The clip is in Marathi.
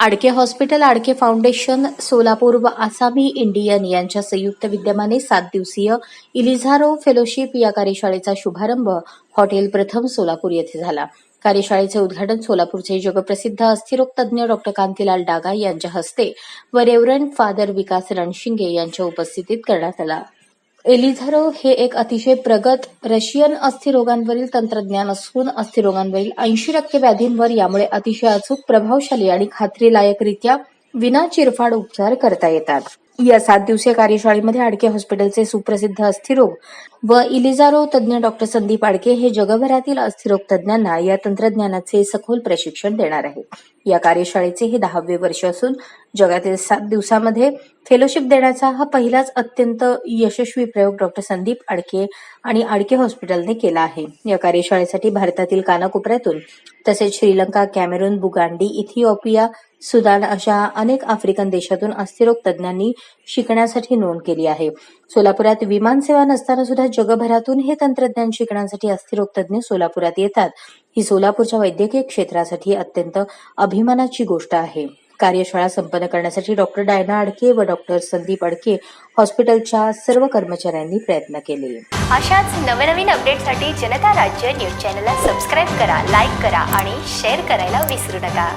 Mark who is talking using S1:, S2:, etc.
S1: आडके हॉस्पिटल आडके फाउंडेशन सोलापूर व आसामी इंडियन यांच्या संयुक्त विद्यमाने सात दिवसीय इलिझारो फेलोशिप या कार्यशाळेचा शुभारंभ हॉटेल प्रथम सोलापूर येथे झाला. कार्यशाळेचे उद्घाटन सोलापूरचे जगप्रसिद्ध अस्थिरोग तज्ज्ञ डॉक्टर कांतीलाल डागा यांच्या हस्ते व रेव्हरंड फादर विकास रणशिंगे यांच्या उपस्थितीत करण्यात आला. एलिझारो हे एक अतिशय प्रगत रशियन अस्थिरोगांवरील तंत्रज्ञान असून अस्थिरोगांवरील ऐंशी टक्के व्याधींवर यामुळे अतिशय अचूक प्रभावशाली आणि खात्रीलायकरित्या विना चिरफाड उपचार करता येतात. या सात दिवसीय कार्यशाळेमध्ये आडके हॉस्पिटलचे सुप्रसिद्ध अस्थिरोग व इलिझारो तज्ज्ञ डॉक्टर संदीप आडके हे जगभरातील अस्थिरोग तज्ज्ञांना या तंत्रज्ञानाचे सखोल प्रशिक्षण देणार आहेत. या कार्यशाळेचे हे दहावे वर्ष असून जगातील सात दिवसामध्ये फेलोशिप देण्याचा हा पहिलाच अत्यंत यशस्वी प्रयोग डॉक्टर संदीप आडके आणि आडके हॉस्पिटलने केला आहे. या कार्यशाळेसाठी भारतातील कानाकोपऱ्यातून तसेच श्रीलंका कॅमेरून बुगांडी इथिओपिया सुदान अशा अनेक आफ्रिकन देशातून अस्थिरोग तज्ज्ञांनी शिकण्यासाठी नोंद केली आहे. सोलापुरात विमान सेवा नसताना सुद्धा जगभरातून हे तंत्रज्ञान शिकण्यासाठी अस्थिरोग तज्ज्ञ सोलापुरात येतात. ही सोलापूरच्या वैद्यकीय क्षेत्रासाठी अत्यंत अभिमानाची गोष्ट आहे. कार्यशाळा संपन्न करण्यासाठी डॉक्टर डायना अडके व डॉक्टर संदीप अडके हॉस्पिटलच्या सर्व कर्मचाऱ्यांनी प्रयत्न केले.
S2: अशाच नवनवीन अपडेटसाठी जनता राज्य न्यूज चॅनलला सबस्क्राईब करा लाईक करा आणि शेअर करायला विसरू नका.